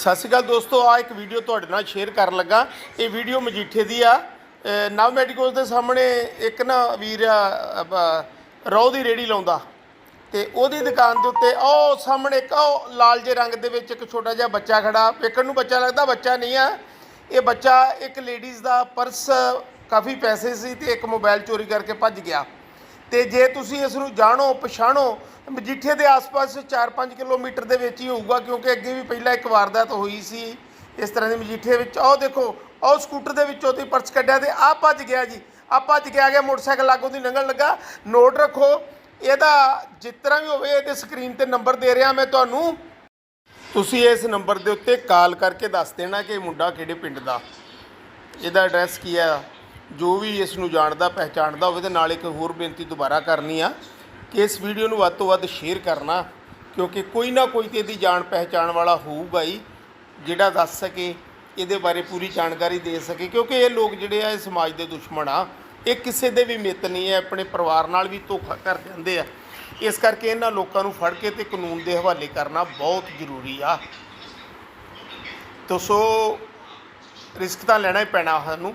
ਸਤਿ ਸ਼੍ਰੀ ਅਕਾਲ ਦੋਸਤੋ ਆ ਇੱਕ ਵੀਡੀਓ ਤੁਹਾਡੇ ਨਾਲ ਸ਼ੇਅਰ ਕਰਨ ਲੱਗਾ। ਇਹ ਵੀਡੀਓ ਮਜੀਠੇ ਦੀ ਆ। ਅਹ ਨਵ ਮੈਡੀਕਲਸ ਦੇ ਸਾਹਮਣੇ ਇੱਕ ਨਾ ਵੀਰ ਆ, ਰੋਹ ਦੀ ਰੇੜੀ ਲਾਉਂਦਾ। ਤੇ ਉਹਦੀ ਦੁਕਾਨ ਦੇ ਉੱਤੇ ਉਹ ਸਾਹਮਣੇ ਇੱਕ ਉਹ ਲਾਲ ਜੇ ਰੰਗ ਦੇ ਵਿੱਚ ਇੱਕ ਛੋਟਾ ਜਿਹਾ ਬੱਚਾ ਖੜਾ। ਵੇਖਣ ਨੂੰ ਬੱਚਾ ਲੱਗਦਾ ਬੱਚਾ ਨਹੀਂ ਆ। ਇਹ ਬੱਚਾ ਇੱਕ ਲੇਡੀਜ਼ ਦਾ ਪਰਸ ਕਾਫੀ ਪੈਸੇ ਸੀ ਤੇ ਇੱਕ ਮੋਬਾਈਲ ਚੋਰੀ ਕਰਕੇ ਭੱਜ ਗਿਆ। ਤੇ ਜੇ ਤੁਸੀਂ ਇਸ ਨੂੰ ਜਾਣੋ, ਪਛਾਣੋ, ਮਜੀਠੇ ਦੇ ਆਸ-ਪਾਸ 4-5 ਕਿਲੋਮੀਟਰ ਦੇ ਵਿੱਚ ਹੀ ਹੋਊਗਾ, ਕਿਉਂਕਿ ਅੱਗੇ ਵੀ ਪਹਿਲਾਂ ਇੱਕ ਵਾਰਦਾਤ ਹੋਈ ਸੀ ਇਸ ਤਰ੍ਹਾਂ ਦੀ ਮਜੀਠੇ ਵਿੱਚ। ਆਹ ਦੇਖੋ ਆਹ ਸਕੂਟਰ ਦੇ ਵਿੱਚੋਂ ਤੇ ਪਰਸ ਕੱਢਿਆ ਤੇ ਆ ਭੱਜ ਗਿਆ ਜੀ। ਆ ਭੱਜ ਕੇ ਆ ਗਿਆ, ਮੋਟਰਸਾਈਕਲ ਲਾਗੋਂ ਦੀ ਲੰਘਣ ਲੱਗਾ। ਨੋਟ ਰੱਖੋ, ਇਹਦਾ ਜਿਸ ਤਰ੍ਹਾਂ ਵੀ ਹੋਵੇ, ਇਹਦੇ ਸਕਰੀਨ ਤੇ ਨੰਬਰ ਦੇ ਰਿਹਾ ਮੈਂ ਤੁਹਾਨੂੰ। ਤੁਸੀਂ ਇਸ ਨੰਬਰ ਦੇ ਉੱਤੇ ਕਾਲ ਕਰਕੇ ਦੱਸ ਦੇਣਾ ਕਿ ਮੁੰਡਾ ਕਿਹੜੇ ਪਿੰਡ ਦਾ। ਇਹਦਾ ਐਡਰੈਸ ਕੀ ਹੈ? ਜੋ ਵੀ ਇਸ ਨੂੰ ਜਾਣਦਾ, ਪਹਿਚਾਣਦਾ ਹੋਵੇ ਤੇ ਨਾਲ ਇੱਕ ਹੋਰ ਬੇਨਤੀ ਦੁਬਾਰਾ ਕਰਨੀ ਆ ਕਿ ਇਸ ਵੀਡੀਓ ਨੂੰ ਵੱਧ ਤੋਂ ਵੱਧ ਸ਼ੇਅਰ ਕਰਨਾ, ਕਿਉਂਕਿ ਕੋਈ ਨਾ ਕੋਈ ਤੇ ਇਹਦੀ ਜਾਣ ਪਹਿਚਾਣ ਵਾਲਾ ਹੋਊਗਾ ਹੀ, ਜਿਹੜਾ ਦੱਸ ਸਕੇ, ਇਹਦੇ ਬਾਰੇ ਪੂਰੀ ਜਾਣਕਾਰੀ ਦੇ ਸਕੇ, ਕਿਉਂਕਿ ਇਹ ਲੋਕ ਜਿਹੜੇ ਆ, ਇਹ ਸਮਾਜ ਦੇ ਦੁਸ਼ਮਣ ਆ। ਇਹ ਕਿਸੇ ਦੇ ਵੀ ਮਿੱਤ ਨਹੀਂ ਹੈ, ਆਪਣੇ ਪਰਿਵਾਰ ਨਾਲ ਵੀ ਧੋਖਾ ਕਰ ਜਾਂਦੇ ਆ। ਇਸ ਕਰਕੇ ਇਹਨਾਂ ਲੋਕਾਂ ਨੂੰ ਫੜ ਕੇ ਤੇ ਕਾਨੂੰਨ ਦੇ ਹਵਾਲੇ ਕਰਨਾ ਬਹੁਤ ਜ਼ਰੂਰੀ ਆ। ਤੋ ਸੋ, ਰਿਸਕ ਤਾਂ ਲੈਣਾ ਹੀ ਪੈਣਾ ਸਾਨੂੰ।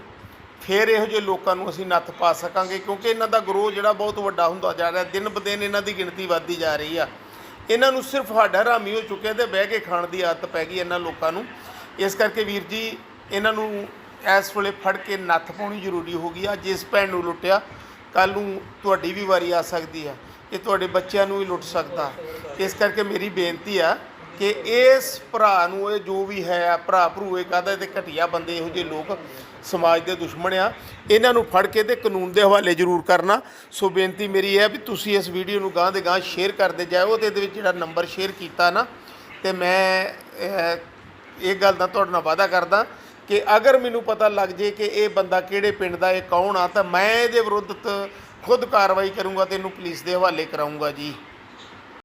ਫਿਰ ਇਹੋ ਜਿਹੇ ਲੋਕਾਂ ਨੂੰ ਅਸੀਂ ਨੱਥ ਪਾ ਸਕਾਂਗੇ, ਕਿਉਂਕਿ ਇਹਨਾਂ ਦਾ ਗਰੋਹ ਜਿਹੜਾ ਬਹੁਤ ਵੱਡਾ ਹੁੰਦਾ ਜਾ ਰਿਹਾ, ਦਿਨ ਬ ਦਿਨ ਇਹਨਾਂ ਦੀ ਗਿਣਤੀ ਵੱਧਦੀ ਜਾ ਰਹੀ ਆ। ਇਹਨਾਂ ਨੂੰ ਸਿਰਫ ਹੱਡ ਹਰਾਮੀ ਹੋ ਚੁੱਕਿਆ ਤੇ ਬਹਿ ਕੇ ਖਾਣ ਦੀ ਆਦਤ ਪੈ ਗਈ ਇਹਨਾਂ ਲੋਕਾਂ ਨੂੰ। ਇਸ ਕਰਕੇ ਵੀਰ ਜੀ, ਇਹਨਾਂ ਨੂੰ ਇਸ ਵੇਲੇ ਫੜ ਕੇ ਨੱਥ ਪਾਉਣੀ ਜ਼ਰੂਰੀ ਹੋ ਗਈ ਆ, ਜਿਸ ਭੈਣ ਨੂੰ ਲੁੱਟਿਆ ਕੱਲ ਨੂੰ ਤੁਹਾਡੀ ਵੀ ਵਾਰੀ ਆ ਸਕਦੀ ਆ, ਇਹ ਤੁਹਾਡੇ ਬੱਚਿਆਂ ਨੂੰ ਵੀ ਲੁੱਟ ਸਕਦਾ। ਇਸ ਕਰਕੇ ਮੇਰੀ ਬੇਨਤੀ ਆ ਕਿ ਇਸ ਭਰਾ ਨੂੰ ਇਹ ਜੋ ਵੀ ਹੈ, ਭਰਾ ਭਰੂ ਇਹ ਕਹਦਾ ਤੇ ਘਟੀਆ ਬੰਦੇ ਇਹੋ ਜਿਹੇ ਲੋਕ ਸਮਾਜ ਦੇ ਦੁਸ਼ਮਣ ਆ। ਇਹਨਾਂ ਨੂੰ ਫੜ ਕੇ ਤੇ ਕਾਨੂੰਨ ਦੇ ਹਵਾਲੇ ਜ਼ਰੂਰ ਕਰਨਾ। ਸੋ ਬੇਨਤੀ ਮੇਰੀ ਹੈ ਵੀ ਤੁਸੀਂ ਇਸ ਵੀਡੀਓ ਨੂੰ ਗਾਂ ਦੇ ਗਾਂ ਸ਼ੇਅਰ ਕਰਦੇ ਜਾਓ ਤੇ ਇਹਦੇ ਵਿੱਚ ਜਿਹੜਾ ਨੰਬਰ ਸ਼ੇਅਰ ਕੀਤਾ ਨਾ, ਤੇ ਮੈਂ ਇਹ ਗੱਲ ਦਾ ਤੁਹਾਡੇ ਨਾਲ ਵਾਅਦਾ ਕਰਦਾ ਕਿ ਅਗਰ ਮੈਨੂੰ ਪਤਾ ਲੱਗ ਜੇ ਕਿ ਇਹ ਬੰਦਾ ਕਿਹੜੇ ਪਿੰਡ ਦਾ, ਇਹ ਕੌਣ ਆ, ਤਾਂ ਮੈਂ ਇਹਦੇ ਵਿਰੁੱਧ ਖੁਦ ਕਾਰਵਾਈ ਕਰੂੰਗਾ ਤੇ ਇਹਨੂੰ ਪੁਲਿਸ ਦੇ ਹਵਾਲੇ ਕਰਾਉਂਗਾ ਜੀ।